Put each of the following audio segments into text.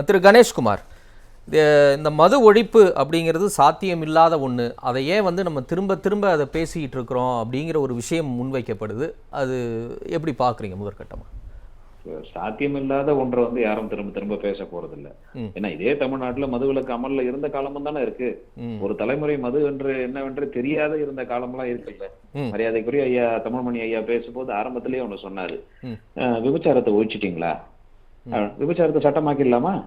திரு கணேஷ்குமார். இந்த மது ஒழிப்பு அப்படிங்கிறது சாத்தியம் இல்லாத ஒன்று அதை ஏன் வந்து நம்ம திரும்ப திரும்ப அதை பேசிக்கிட்டு இருக்கிறோம் அப்படிங்கிற ஒரு விஷயம் முன்வைக்கப்படுது. அது எப்படி பார்க்குறீங்க முதற்கட்டமாக சாத்தியமில்லாத ஒன்றை வந்து யாரும் திரும்ப திரும்ப பேச போறது இல்ல ம். ஏன்னா இதே தமிழ்நாட்டுல மதுவிலக்கு அமல்ல இருந்த காலமும் தானே இருக்கு. ஒரு தலைமுறை மது என்று என்னவென்று தெரியாத இருந்த காலம்லாம் இருக்குல்ல. மரியாதைக்குரிய ஐயா தமிழ்மணி ஐயா பேசும்போது ஆரம்பத்திலேயே ஒண்ணு சொன்னாரு. விபச்சாரத்தை ஒழிச்சிட்டீங்களா? விபச்சாரத்தை சட்டமாக்கிடலாமா?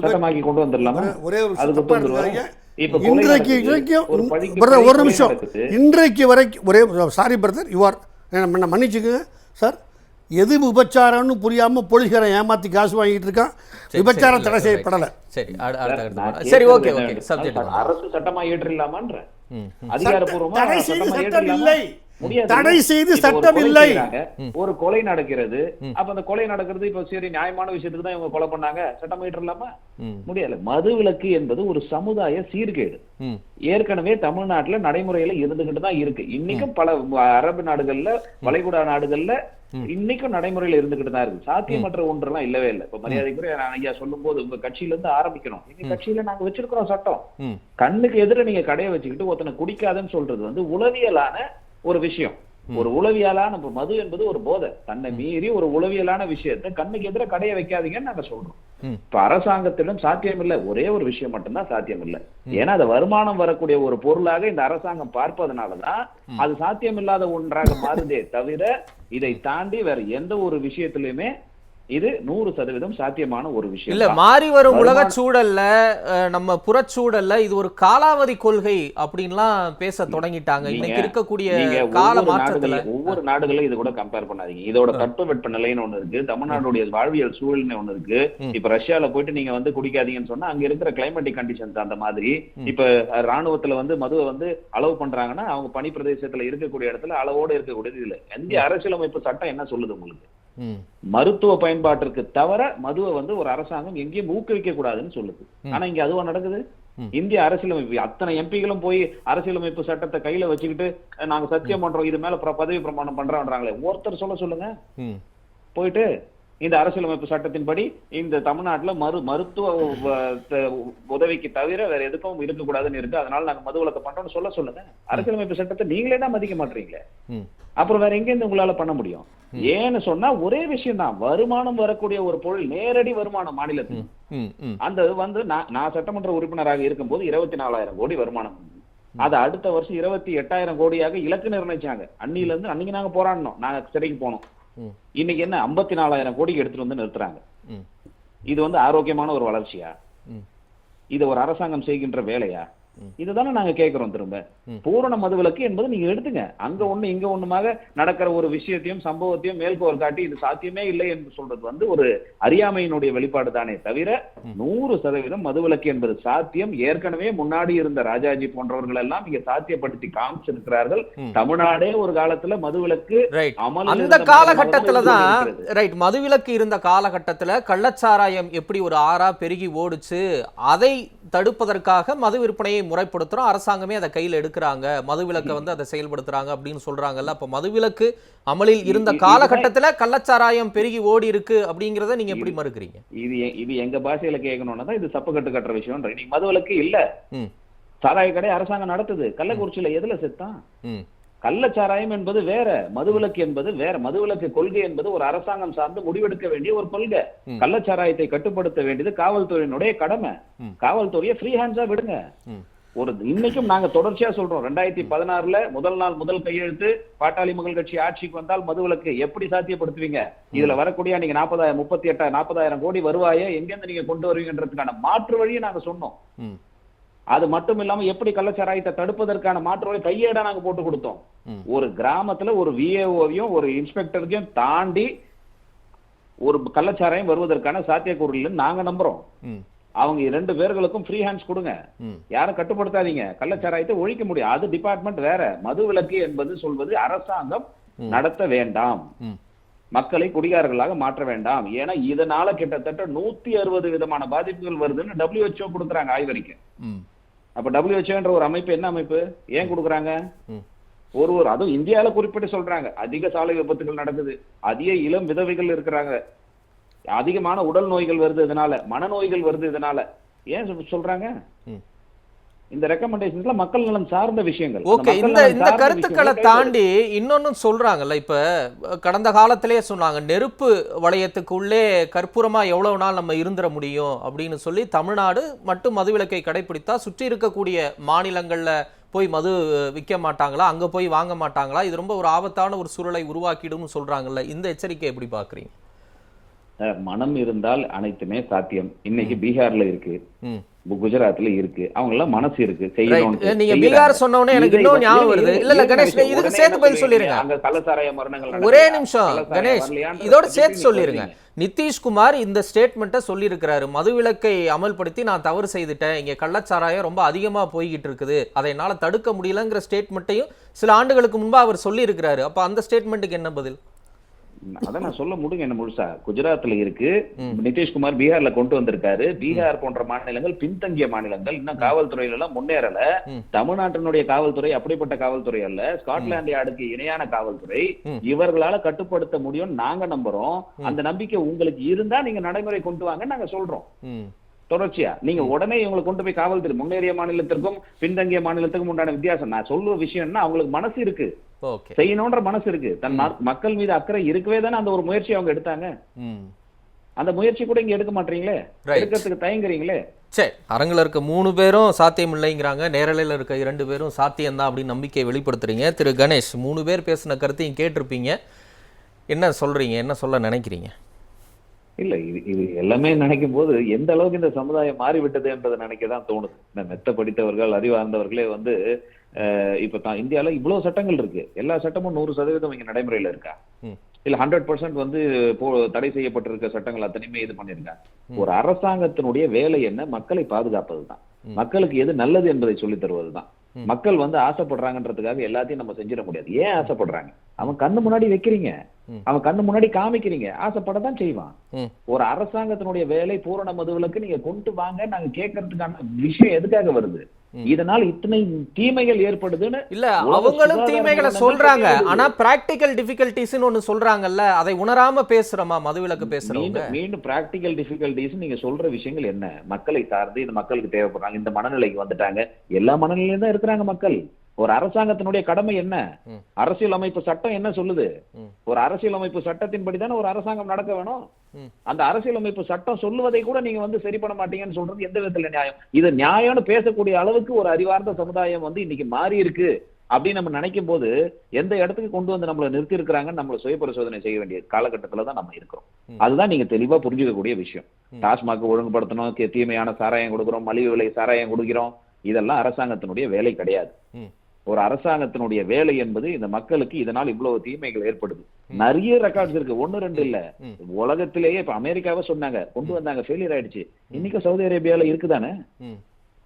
சட்டமாக்கி கொண்டு வந்துடலாமா? ஒரே- ஒரே இன்றைக்கு. இன்றைக்கும் நிமிஷம். இன்றைக்கு வரைக்கும் ஒரே சாரி பிரதர் யுவர் என்ன மன்னிச்சுக்குங்க சார் எது விபச்சாரம்னு புரியாம போலீஸ்காரன் ஏமாத்தி காசு வாங்கிட்டு இருக்கான்? சரி, விபச்சாரம் சரி, தடை செய்யப்படல. சரி ஓகே ஓகே அரசு சட்டமா ஏற்றிடலாமான்ற ம் ம். அதிகாரப்பூர்வமா தடை செய்து சட்டமா? இல்லை. தடை செய்து சட்டம் கொலை இல்லை. ஒரு கொலை நடக்கிறது. அப்ப அந்த கொலை நடக்கிறது இப்ப சரி நியாயமான விஷயத்துக்கு தான் இவங்க கொலை பண்ணாங்க. சட்டம் ஏற்றலாமா ம். முடியல. மதுவிலக்கு என்பது ஒரு சமுதாய சீர்கேடு. ஏற்கனவே தமிழ்நாட்டுல நடைமுறையில இருந்துகிட்டு தான் இருக்கு. இன்னைக்கும் பல அரபு நாடுகள்ல வளைகுடா நாடுகள்ல இன்னைக்கும் நடைமுறையில இருந்துகிட்டு தான் இருக்கு. சாத்தியமற்ற ஒன்றெல்லாம் இல்லவே இல்லை. இப்ப மரியாதைக்குரிய நான் ஐயா சொல்லும் போது உங்க கட்சியில இருந்து ஆரம்பிக்கணும் எங்க கட்சியில நாங்க வச்சிருக்கிறோம் சட்டம். கண்ணுக்கு எதிர நீங்க கடையை வச்சுக்கிட்டு ஒருத்தனை குடிக்காதன்னு சொல்றது வந்து உளவியலான ஒரு விஷயம். ஒரு உளவியலான மது என்பது ஒரு போதை. தன்னை மீறி ஒரு உளவியலான விஷயத்தை கண்ணுக்கு எதிர கடையை வைக்காதீங்கன்னு நாங்க சொல்றோம். இப்ப அரசாங்கத்திடம் சாத்தியம் இல்ல ஒரே ஒரு விஷயம் மட்டும்தான் சாத்தியம் இல்ல ஏன்னா அது வருமானம் வரக்கூடிய ஒரு பொருளாக இந்த அரசாங்கம் பார்ப்பதனாலதான் அது சாத்தியம் இல்லாத ஒன்றாக மாறுதே தவிர இதை தாண்டி வேற எந்த ஒரு விஷயத்திலுமே இது நூறு சதவீதம் சாத்தியமான ஒரு விஷயம் இல்ல. மாறி வரும் உலக சூழல்ல நம்ம புறச்சூழல்ல இது ஒரு காலாவதி கொள்கை அப்படின்லாம் பேச தொடங்கிட்டாங்க. இன்னைக்கு இருக்கக்கூடிய கால ஒவ்வொரு மாற்றத்துல. ஒவ்வொரு நாடுகளையும் இது கூட கம்பேர் பண்ணாதீங்க. இதோட தட்பவெட்ப நிலைன்னு ஒண்ணு இருக்கு. தமிழ்நாடுடைய வாழ்வியல் சூழல்னு ஒண்ணு இருக்கு. இப்ப ரஷ்யால போயிட்டு நீங்க வந்து குடிக்காதீங்கன்னு சொன்னா அங்க இருக்கிற கிளைமேட்டிக் கண்டிஷன்ஸ் அந்த மாதிரி இப்ப ராணுவத்துல வந்து மதுவை வந்து அளவு பண்றாங்கன்னா அவங்க பனி பிரதேசத்துல இருக்கக்கூடிய இடத்துல அளவோட இருக்கக்கூடியது இல்ல. இந்திய அரசியலமைப்பு சட்டம் என்ன சொல்லுது உங்களுக்கு? மருத்துவ பயன்பாட்டிற்கு தவிர மதுவை வந்து ஒரு அரசாங்கம் எங்கேயும் ஊக்குவிக்க கூடாதுன்னு சொல்லுது ஆனா இங்க அதுவா நடக்குது. இந்திய அரசியலமைப்பு அத்தனை எம்பிகளும் போய் அரசியலமைப்பு சட்டத்தை கையில வச்சுக்கிட்டு நாங்க சத்தியம் பண்றோம் இது மேல பதவி பிரமாணம் பண்றோம்ன்றாங்களே. ஒருத்தர் சொல்ல சொல்லுங்க. போயிட்டு இந்த அரசியலமைப்பு சட்டத்தின்படி இந்த தமிழ்நாட்டுல மரு மருத்துவ உதவிக்கு தவிர வேற எதுக்கும் இருக்கக்கூடாதுன்னு இருக்கு. அதனால நாங்க மது விலக்கு பண்றோம்னு சொல்ல சொல்லுங்க. அரசியலமைப்பு சட்டத்தை நீங்களே தான் மதிக்க மாட்டீங்களே. அப்புறம் வேற எங்க இருந்து உங்களால பண்ண முடியும்? ஏன்னு சொன்னா ஒரே விஷயம் தான். வருமானம் வரக்கூடிய ஒரு பொருள் நேரடி வருமானம் மாநிலத்துக்கு அந்த வந்து நான் நான் சட்டமன்ற உறுப்பினராக இருக்கும்போது இருபத்தி நாலாயிரம் கோடி வருமானம். அது அடுத்த வருஷம் இருபத்தி எட்டாயிரம் கோடியாக இலக்கு நிர்ணயிச்சாங்க. அன்னில இருந்து அன்னைக்கு நாங்க போராடினோம். நாங்க சிறைக்கு போனோம். இன்னைக்கு என்ன ஐம்பத்தி நாலாயிரம் கோடிக்கு எடுத்துட்டு வந்து நிறுத்துறாங்க. இது வந்து ஆரோக்கியமான ஒரு வளர்ச்சியா? இது ஒரு அரசாங்கம் செய்கின்ற வேலையா. இதுதானே நாங்க கேட்கிறோம் திரும்ப. பூரண மதுவிலக்கு என்பது நீங்க எடுத்துங்க. அங்க ஒண்ணு இங்க ஒண்ணுமாக நடக்கிற ஒரு விஷயத்தையும் சம்பவத்தையும் மேல்கோர் காட்டி இது சாத்தியமே இல்லை என்று சொல்றது வந்து ஒரு அறியாமையினுடைய வெளிப்பாடு தானே தவிர நூறு சதவீதம் மதுவிலக்கு என்பது சாத்தியம். ஏற்கனவே முன்னாடி இருந்த ராஜாஜி போன்றவர்கள் எல்லாம் இங்க சாத்தியப்படுத்தி காமிச்சிருக்கிறார்கள். தமிழ்நாடே ஒரு காலத்துல மதுவிலக்கு ரைட் அமலில் அந்த இருந்த காலகட்டத்துல மதுவிலக்கு தான் இருக்கிறது. ரைட் மதுவிலக்கு இருந்த காலகட்டத்துல கள்ளச்சாராயம் எப்படி ஒரு ஆறா பெருகி ஓடுச்சு அதை தடுப்பதற்காக மது விற்பனையை முறைப்படுத்துறோம். அரசாங்கமே அதை கையில் எடுக்கிறாங்க. மதுவிலக்கை வந்து அதை செயல்படுத்துறாங்க அப்படின்னு சொல்றாங்கல்ல. அப்ப மதுவிலக்கு அமலில் இருந்த காலகட்டத்துல கள்ளச்சாராயம் பெருகி ஓடி இருக்கு அப்படிங்கறத நீங்க எப்படி மறுக்கிறீங்க? இது இது எங்க பாஷையில கேட்கணும்னா தான் இது சப்பு கட்டு கட்டுற விஷயம் இன்னைக்கு மதுவிலக்கு இல்ல. சாராய கடை அரசாங்கம் நடத்துது. கள்ளக்குறிச்சியில எதுல செத்தான்? கள்ளச்சாராயம் என்பது வேற மதுவிலக்கு என்பது வேற. மதுவிலக்கு கொள்கை என்பது ஒரு அரசாங்கம் சார்ந்து முடிவெடுக்க வேண்டிய ஒரு கொள்கை. கள்ளச்சாராயத்தை கட்டுப்படுத்த வேண்டியது காவல்துறையினுடைய கடமை. காவல்துறையை ஃப்ரீ ஹேண்ட்ஸா விடுங்க. ஒரு இன்னைக்கும் நாங்க தொடர்ச்சியா சொல்றோம். ரெண்டாயிரத்தி பதினாறுல முதல் நாள் முதல் கையெழுத்து பாட்டாளி மக்கள் கட்சி ஆட்சிக்கு வந்தால் மதுவிலக்கு எப்படி சாத்தியப்படுத்துவீங்க? இதுல வரக்கூடிய நீங்க நாற்பதாயிரம் முப்பத்தி எட்டாயிரம் நாற்பதாயிரம் கோடி வருவாயை? எங்கிருந்து நீங்க கொண்டு வருவீங்கன்றதுக்கான மாற்று வழியை நாங்க சொன்னோம். அது மட்டும் இல்லாம எப்படி கள்ளச்சாராயத்தை தடுப்பதற்கான மாற்று வழி கையேடா நாங்க போட்டு கொடுத்தோம். ஒரு கிராமத்துல ஒரு விஏஓவையும் ஒரு இன்ஸ்பெக்டரையும் தாண்டி ஒரு கள்ளச்சாராயம் வருவதற்கான சாத்தியக்கூறு இல்லைன்னு நாங்க நம்புறோம். அவங்க இரண்டு பேர்களுக்கும் ஃப்ரீ ஹேண்ட்ஸ் கொடுங்க. யாரும் கட்டுப்படுத்தாதீங்க. கள்ளச்சாராயத்தை ஒழிக்க முடியும். அது டிபார்ட்மெண்ட் வேற. மது விலக்கு என்பது சொல்வது அரசாங்கம். நடத்த வேண்டாம். மக்களை குடிகாரர்களாக மாற்ற வேண்டாம். ஏன்னா இதனால கிட்டத்தட்ட நூத்தி அறுபது விதமான பாதிப்புகள் வருதுன்னு WHO கொடுக்குறாங்க ஆய்வறிக்கை. அப்ப WHOன்ற ஒரு அமைப்பு என்ன அமைப்பு? ஏன் கொடுக்குறாங்க? ஒரு ஒரு அதுவும் இந்தியால குறிப்பிட்டு சொல்றாங்க. அதிக சாலை விபத்துகள் நடக்குது. அதிக இளம் விதவைகள் இருக்கிறாங்க. அதிகமான உடல் நோய்கள் வருது இதனால மனநோய்கள் வருது இதனால. ஏன் சொல்- சொல்றாங்க. இந்த ரெக்கமெண்டேஷன்ஸ்ல மக்கள் நலம் சார்ந்த விஷயங்கள். ஓகே இந்த இந்த கருத்துக்களை தாண்டி இன்னொன்னும் சொல்றாங்கல்ல இப்ப கடந்த காலத்திலேயே சொன்னாங்க நெருப்பு வளையத்துக்குள்ளே கற்பூரமா எவ்வளவு நாள் நம்ம இருந்துட முடியும் அப்படின்னு சொல்லி தமிழ்நாடு மட்டும் மதுவிலக்கை கடைபிடித்தா சுற்றி இருக்கக்கூடிய மாநிலங்கள்ல போய் மது விற்க மாட்டாங்களா அங்க போய் வாங்க மாட்டாங்களா? இது ரொம்ப ஒரு ஆபத்தான ஒரு சூழலை உருவாக்கிடும்னு சொல்றாங்கல்ல. இந்த எச்சரிக்கை எப்படி பாக்குறீங்க மனம் இருந்தால் அனைத்துமே சாத்தியம். இன்னைக்கு பீகார்ல இருக்கு. குஜராத்ல இருக்கு. அவங்க எல்லாம் மனசு இருக்கு. நீங்க. பீகார் சொன்ன உடனே எனக்கு இன்னும் ஞாபகம் வருது. இல்ல, கணேஷ் இதுக்கு சேர்த்து பதில்? சொல்லிருங்க. அங்க கள்ளச்சாராய மரணங்கள் ஒரே? நிமிஷம் கணேஷ் இதோட சேர்த்து சொல்லிருங்க. நிதிஷ்குமார் இந்த ஸ்டேட்மெண்ட்டை சொல்லியிருக்கிறாரு. மதுவிலக்கை அமல்படுத்தி நான் தவறு செய்துட்டேன். இங்க கள்ளச்சாராயம் ரொம்ப அதிகமா போய்கிட்டு இருக்குது. அதை என்னால தடுக்க முடியலங்கிற ஸ்டேட்மெண்ட்டையும் சில ஆண்டுகளுக்கு முன்பா அவர் சொல்லியிருக்கிறாரு. அப்ப அந்த ஸ்டேட்மெண்ட்டுக்கு என்ன பதில்? அதான் நான் சொல்ல முடியுங்க என்ன முழுசா. குஜராத்ல இருக்கு. நிதிஷ்குமார் பீகார்ல கொண்டு வந்திருக்காரு. பீகார் போன்ற மாநிலங்கள் பின்தங்கிய மாநிலங்கள் இன்னும் காவல்துறையில எல்லாம் முன்னேறல. தமிழ்நாட்டினுடைய காவல்துறை அப்படிப்பட்ட காவல்துறை அல்ல. ஸ்காட்லாந்து யார்டுக்கு இணையான காவல்துறை. இவர்களால கட்டுப்படுத்த முடியும் நாங்க நம்புறோம். அந்த நம்பிக்கை உங்களுக்கு இருந்தா நீங்க நடைமுறை கொண்டு வாங்க நாங்க சொல்றோம். தொடர்ச்சியா. நீங்க உடனே இவங்களை கொண்டு போய் காவல்துறை முன்னேறிய மாநிலத்திற்கும் பின்தங்கிய மாநிலத்துக்கும் உண்டான வித்தியாசம். நான் சொல்லுவ விஷயம் என்ன அவங்களுக்கு மனசு இருக்கு. செய்யணும்ன்ற மனசு இருக்கு. தன் மக்கள் மீது அக்கறை இருக்கவே தானே அந்த ஒரு முயற்சி அவங்க எடுத்தாங்க? அந்த முயற்சி கூட இங்க எடுக்க மாட்டீங்களே. எடுக்கிறதுக்கு தயங்குறீங்களே? சரி அரங்கில் இருக்க மூணு பேரும் சாத்தியம் இல்லைங்கிறாங்க நேரலையில் இருக்க இரண்டு பேரும் சாத்தியம்தான் அப்படின்னு நம்பிக்கையை வெளிப்படுத்துறீங்க. திரு கணேஷ் மூணு பேர் பேசின கருத்தையும் கேட்டிருப்பீங்க. என்ன சொல்றீங்க? என்ன சொல்ல நினைக்கிறீங்க? இல்ல இது இது எல்லாமே நினைக்கும் போது எந்த அளவுக்கு இந்த சமுதாயம் மாறிவிட்டது என்பதை நினைக்க தான் தோணுது. இந்த மெத்த படித்தவர்கள் அறிவார்ந்தவர்களே வந்து இப்ப தான் இந்தியால இவ்வளவு சட்டங்கள் இருக்கு. எல்லா சட்டமும் நூறு சதவீதம் இங்க நடைமுறையில இருக்கா. இல்ல ஹண்ட்ரட் பர்சன்ட் வந்து போ தடை செய்யப்பட்டிருக்க சட்டங்கள் அத்தனையுமே இது பண்ணிருக்காங்க ஒரு அரசாங்கத்தினுடைய வேலை என்ன? மக்களை பாதுகாப்பது தான். மக்களுக்கு எது நல்லது என்பதை சொல்லி தருவது தான். மக்கள் வந்து ஆசைப்படுறாங்கன்றதுக்காக எல்லாத்தையும் நம்ம செஞ்சிட முடியாது. ஏன் ஆசைப்படுறாங்க? அவன் கண்ணு முன்னாடி வைக்கிறீங்க. அவன் கண்ணு முன்னாடி காமிக்கிறீங்க. ஆசைப்படத்தான் செய்வான். ஒரு அரசாங்கத்தினுடைய வேலை பூரண மதுவிலக்கு நீங்க கொண்டு வாங்க நாங்க கேட்கறதுக்கான விஷயம் எதுக்காக வருது. இதனால் இத்தனை தீமைகள் ஏற்படுதுன்னு இல்ல அவங்களும் தீமைகளை சொல்றாங்க. ஆனா பிராக்டிக்கல் டிஃபிகல்டிஸ்னு ஒண்ணு சொல்றாங்கல்ல அதை உணராம பேசுறோமா மதுவிலக்கு பேசுறவங்க? மீண்டும் மீண்டும் பிராக்டிக்கல் டிஃபிகல்டிஸ் நீங்க சொல்ற விஷயங்கள் என்ன? மக்களை சார்ந்து இந்த மக்களுக்கு தேவைப்படுறாங்க இந்த மனநிலைக்கு வந்துட்டாங்க. எல்லா மனநிலையிலும் தான் இருக்கிறாங்க மக்கள். ஒரு அரசாங்கத்தினுடைய கடமை என்ன. அரசியல் அமைப்பு சட்டம் என்ன சொல்லுது. ஒரு அரசியல் அமைப்பு சட்டத்தின்படி தானே ஒரு அரசாங்கம் நடக்க வேணும். அந்த அரசியல் அமைப்பு சட்டம் சொல்லுவதை கூட நீங்க வந்து சரி பண்ண மாட்டீங்கன்னு சொல்றது எந்த விதத்துல நியாயம் இது நியாயம்னு பேசக்கூடிய அளவுக்கு ஒரு அறிவார்ந்த சமுதாயம் வந்து இன்னைக்கு மாறி இருக்கு அப்படின்னு நம்ம நினைக்கும் போது எந்த இடத்துக்கு கொண்டு வந்து நம்மள நிறுத்தி இருக்கிறாங்கன்னு நம்மள சுய பரிசோதனை செய்ய வேண்டிய காலகட்டத்துல தான் நம்ம இருக்கிறோம். அதுதான் நீங்க தெளிவா புரிஞ்சுக்கக்கூடிய விஷயம். டாஸ்மாக் ஒழுங்குபடுத்தணும் தீமையான சாராயம் கொடுக்குறோம் மலிவு விலை சாராயம் கொடுக்கிறோம் இதெல்லாம் அரசாங்கத்தினுடைய வேலை கிடையாது. ஒரு அரசாங்கத்தினுடைய வேலை என்பது இந்த மக்களுக்கு இதனால் இவ்வளவு தீமைகள் ஏற்படுது. நிறைய ரெக்கார்ட்ஸ் இருக்கு. ஒண்ணு ரெண்டு இல்ல. உலகத்திலேயே இப்ப அமெரிக்காவை சொன்னாங்க. கொண்டு வந்தாங்க. ஃபெயிலியர் ஆயிடுச்சு. இன்னைக்கும் சவுதி அரேபியால இருக்குதானே.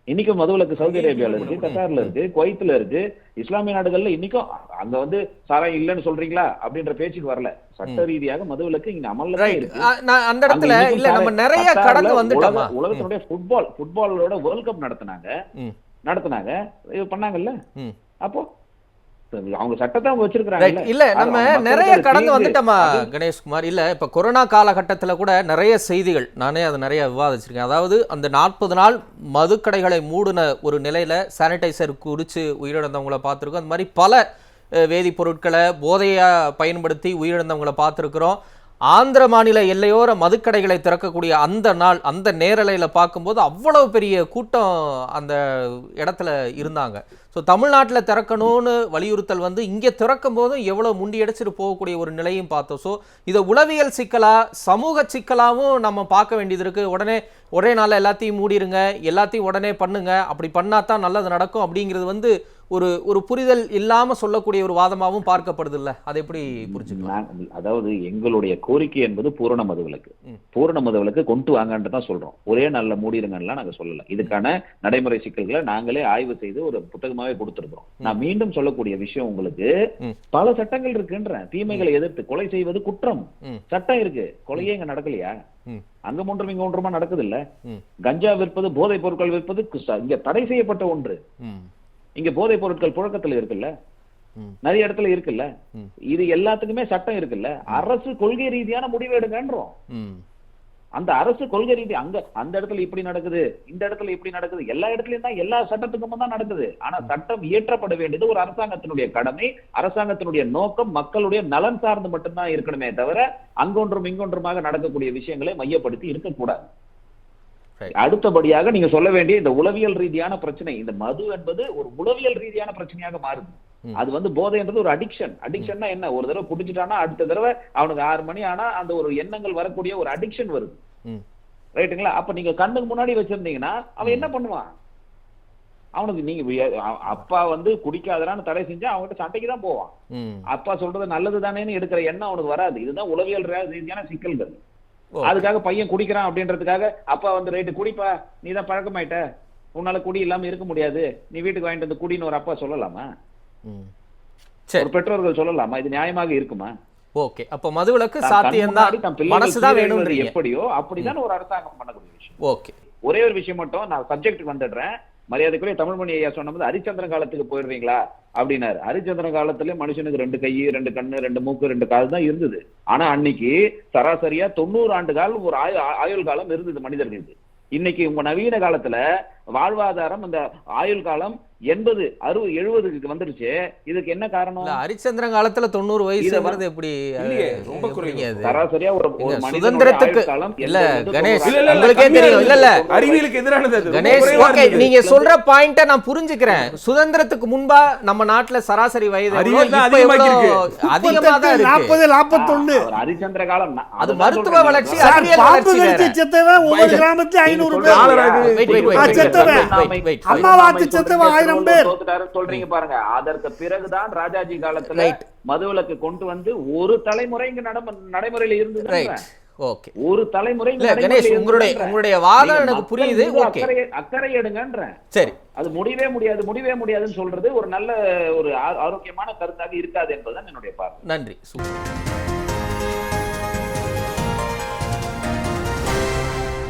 இன்னைக்கும் மதுவிலக்கு சவுதி அரேபியால இருக்கு. கத்தார்ல இருக்கு. குவைத்துல இருக்கு. இஸ்லாமிய நாடுகள்ல இன்னைக்கும் அங்க வந்து சாராயம் இல்லைன்னு சொல்றீங்களா? அப்படின்ற பேச்சுக்கு வரல. சட்ட ரீதியாக மதுவிலக்கு இங்க அமல்ல இருக்கு. அந்த இடத்துல இல்ல நம்ம நிறைய கடந்து வந்துட்டோமா? உலக- உலகத்தினுடைய ஃபுட்பால் ஃபுட்பாலோட வேர்ல்ட் கப் நடத்துனாங்க. நடத்துனாங்க. இது பண்ணாங்கல்ல. அப்போ அவங்க சட்டத்தை ரைட் இல்ல நம்ம நிறைய கடந்து வந்துட்டோமா கணேஷ்குமார்? இல்ல இப்ப கொரோனா காலகட்டத்துல கூட நிறைய செய்திகள் நானே அதை நிறைய விவாதிச்சிருக்கேன். அதாவது அந்த நாற்பது நாள் மதுக்கடைகளை மூடின ஒரு நிலையில சானிடைசர் குடிச்சு உயிரிழந்தவங்கள பார்த்துருக்கோம். அந்த மாதிரி பல வேதிப்பொருட்களை போதையா பயன்படுத்தி உயிரிழந்தவங்கள பார்த்துருக்குறோம். ஆந்திர மாநில எல்லையோர மதுக்கடைகளை திறக்கக்கூடிய அந்த நாள் அந்த நேரலையில பார்க்கும்போது அவ்வளவு பெரிய கூட்டம் அந்த இடத்துல இருந்தாங்க. ஸோ தமிழ்நாட்டில் திறக்கணும்னு வலியுறுத்தல் வந்து இங்கே திறக்கும் போதும் எவ்வளோ முண்டியடிச்சிட்டு போகக்கூடிய ஒரு நிலையும் பார்த்தோம். ஸோ இதை உளவியல் சிக்கலாக சமூக சிக்கலாகவும் நம்ம பார்க்க வேண்டியது இருக்குது உடனே ஒரே நாளில் எல்லாத்தையும் மூடிருங்க எல்லாத்தையும் உடனே பண்ணுங்க. அப்படி பண்ணால் தான் நல்லது நடக்கும் அப்படிங்கிறது வந்து ஒரு ஒரு புரிதல் இல்லாம சொல்லக்கூடிய ஒரு வாதமாகவும் பார்க்கப்படுது இல்ல அதை எப்படி புரிஞ்சுக்கலாம்? அதாவது எங்களுடைய கோரிக்கை என்பது பூரண மதுவிலக்கு. பூரண மதுவிலக்கு கொண்டு வாங்கன்ட்டு தான் சொல்றோம். ஒரே நாள்ல மூடிடுங்கலாம் நாங்க சொல்லல. இதுக்கான நடைமுறை சிக்கல்களை நாங்களே ஆய்வு செய்து ஒரு புத்தகமாவே கொடுத்திருக்கிறோம். நான் மீண்டும் சொல்லக்கூடிய விஷயம் உங்களுக்கு. பல சட்டங்கள் இருக்குன்றேன். தீமைகளை எதிர்த்து கொலை செய்வது குற்றம். சட்டம் இருக்கு. கொலையே இங்க நடக்கலையா. அங்க ஒன்றும் இங்க ஒன்றுமா நடக்குது இல்ல. கஞ்சா விற்பது போதைப் பொருட்கள் விற்பது இங்க தடை செய்யப்பட்ட ஒன்று. இங்க போதைப் பொருட்கள் புழக்கத்துல இருக்குல்ல. நிறைய இடத்துல இருக்குல்ல. இது எல்லாத்துக்குமே சட்டம் இருக்குல்ல? அரசு கொள்கை ரீதியான முடிவு எடுங்கன்றோம். அந்த அரசு கொள்கை ரீதி அங்க அந்த இடத்துல இப்படி நடக்குது இந்த இடத்துல இப்படி நடக்குது எல்லா இடத்துலயும் தான் எல்லா சட்டத்துக்கும் தான் நடக்குது ஆனா சட்டம் இயற்றப்பட வேண்டியது ஒரு அரசாங்கத்தினுடைய கடமை அரசாங்கத்தினுடைய நோக்கம் மக்களுடைய நலன் சார்ந்து மட்டும்தான் இருக்கணுமே தவிர அங்கொன்றும் இங்கொன்றுமாக நடக்கக்கூடிய விஷயங்களை மையப்படுத்தி இருக்கக்கூடாது. அடுத்தபடியாக நீங்க சொல்ல வேண்டிய இந்த உளவியல் ரீதியான பிரச்சனை இந்த மது என்பது ஒரு உளவியல் ரீதியான பிரச்சனையாக மாறுது. அது வந்து போதைன்றது ஒரு அடிக்ஷன் அடிக்ஷன்னா என்ன? ஒரு தடவை குடிச்சிட்டானா அடுத்த தடவை அவனுக்கு ஆறு மணி ஆனா அந்த ஒரு எண்ணங்கள் வரக்கூடிய ஒரு அடிக்ஷன் வருது. ரைட்டுங்களா? அப்ப நீங்க கண்ணுக்கு முன்னாடி வச்சிருந்தீங்கன்னா அவன் என்ன பண்ணுவான்? அவனுக்கு நீங்க அப்பா வந்து குடிக்காதரான்னு தடை செஞ்சா அவன்கிட்ட சண்டைக்கு தான் போவான். அப்பா சொல்றது நல்லது தானேன்னு எடுக்கிற எண்ணம் அவனுக்கு வராது. இதுதான் உளவியல் ரீதியான சிக்கல்கள். அதுக்காக பையன் குடிக்கிறான் அப்படின்றதுக்காக அப்பா வந்து ரைட்டு குடிப்பா. நீ தான் பழக்கமாயிட்ட. உன்னால குடி இல்லாம இருக்க முடியாது. நீ வீட்டுக்கு வாங்கிட்டு வந்து குடின்னு ஒரு அப்பா சொல்லலாமா? ஒரு பெற்றோர்கள் சொல்லலாமா? இது நியாயமாக இருக்குமா? ஓகே. அப்ப மதுவிலக்கு சாத்தியம்தான். மனசுதான் வேணும்ன்றீங்க. எப்படியோ அப்படிதான் ஒரு அரசாங்கம் பண்ணக்கூடிய விஷயம். ஓகே. ஒரே ஒரு விஷயம் மட்டும் நான் சப்ஜெக்ட் வந்துடுறேன். மரியாதைக்குரிய தமிழ்மணி ஐயா சொன்னது ஹரிச்சந்திரன் காலத்துக்கு போயிடுறீங்களா? அப்படின்னாரு. ஹரிச்சந்திரன் காலத்துல மனுஷனுக்கு ரெண்டு கை ரெண்டு கண்ணு ரெண்டு மூக்கு ரெண்டு கால் தான் இருந்தது. ஆனா அன்னைக்கு சராசரியா தொண்ணூறு ஆண்டு காலம் ஒரு ஆயு ஆயுள் காலம் இருந்தது மனிதர்களுக்கு. இன்னைக்கு உங்க நவீன காலத்துல வாழ்வாதாரம் இந்த ஆயுள் காலம் எண்பது அறுபது எழுபதுக்கு வந்துருச்சு இதுக்கு என்ன காரணம் இல்ல ஹரிச்சந்திரன் காலத்துல தொண்ணூறு இத வயசுங்கிறது எப்படி ரொம்ப? சராசரியா ஒரு சுதந்திரத்துக்கு- இல்ல, 80 லிருந்து கணேஷ், 90 இல்ல, இல்ல, இல்ல, உங்களுக்கே தெரியும். இல்ல, இல்ல. அறிவியலுக்கு எதிரானது கணேஷ் ஓகே. நீங்க சொல்ற பாயிண்ட நான் புரிஞ்சுக்கிறேன் சுதந்திரத்துக்கு முன்பா நம்ம நாட்டுல சராசரி வயது. அதிகமா தான் இருக்கு நாற்பது நாற்பத்தொன்னு ஹரிச்சந்திர காலம் அது மருத்துவ. வளர்ச்சி, அறிவியல் வளர்ச்சி. செத்தவன் ஒவ்வொரு கிராமத்துல ஐநூறு பேர் காலரா செத்தவன். அம்மா வாத்து செத்தவன் ஆயிரம் பேர். சொல்றீங்க பாருங்க. அதற்கு பிறகுதான் ராஜாஜி காலத்துல. மதுவிலக்கு கொண்டு வந்து ஒரு தலைமுறை இங்க நடம நடைமுறையில இருந்தது ஓகே ஒரு தலைமுறை கணேஷ் உங்களுடைய. உங்களுடைய வாதம் எனக்கு புரியுது. ஓகே அக்கறை அக்கறை எடுங்கன்றேன். சரி. அது முடியவே முடியாது முடியவே முடியாதுன்னு சொல்றது ஒரு நல்ல ஒரு ஆரோக்கியமான கருத்தாக இருக்காது என்பதுதான் என்னுடைய பார்வை. நன்றி. சூப்பர்.